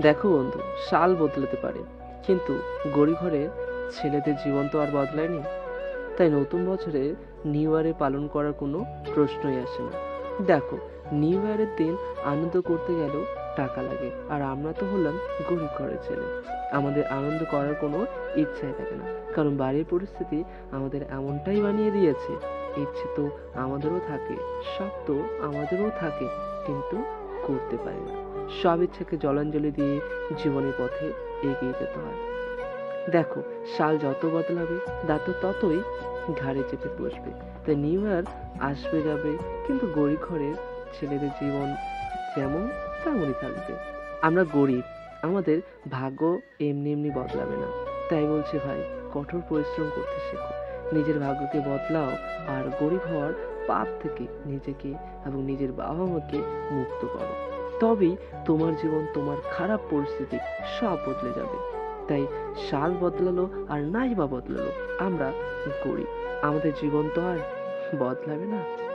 দেখো বন্ধু, সাল বদলাতে পারে। কিন্তু গড়ি ঘরের ছেলেদের জীবন তো আর বদলায়নি। তাই নতুন বছরে নিউ ইয়ারে পালন করার কোনো প্রশ্নই আসে না। দেখো, নিউ ইয়ারের দিন আনন্দ করতে গেলেও টাকা লাগে। আর আমরা তো হলাম গরিব ঘরের ছেলে। আমাদের আনন্দ করার কোনো ইচ্ছাই থাকে না। কারণ বাড়ির পরিস্থিতি আমাদের এমনটাই বানিয়ে দিয়েছে। ইচ্ছে তো আমাদেরও থাকে সব তো আমাদেরও থাকে, কিন্তু করতে পারি না। সব ইচ্ছাকে জলাঞ্জলি দিয়ে জীবনের পথে এগিয়ে যেতে হয়। দেখো, সাল যত বদলাবে, দাঁত ততই ঘাড়ে চেপে বসবে। তাই নিউ ইয়ার আসবে যাবে, কিন্তু গরিব ঘরের ছেলেদের জীবন যেমন তেমনই থাকবে। আমরা গরিব, আমাদের ভাগ্য এমনি এমনি বদলাবে না। তাই বলছে ভাই, কঠোর পরিশ্রম করতে শেখো। নিজের ভাগ্যকে বদলাও আর গরিব হওয়ার পাপ থেকে নিজেকে এবং নিজের বাবা মাকে মুক্ত করো। তবেই তোমার জীবন, তোমার খারাপ পরিস্থিতি সব বদলে যাবে। তাই সাল বদলালো আর নাই বা বদলালো, আমরা গরিব। আমাদের জীবন তো আর বদলাবে না।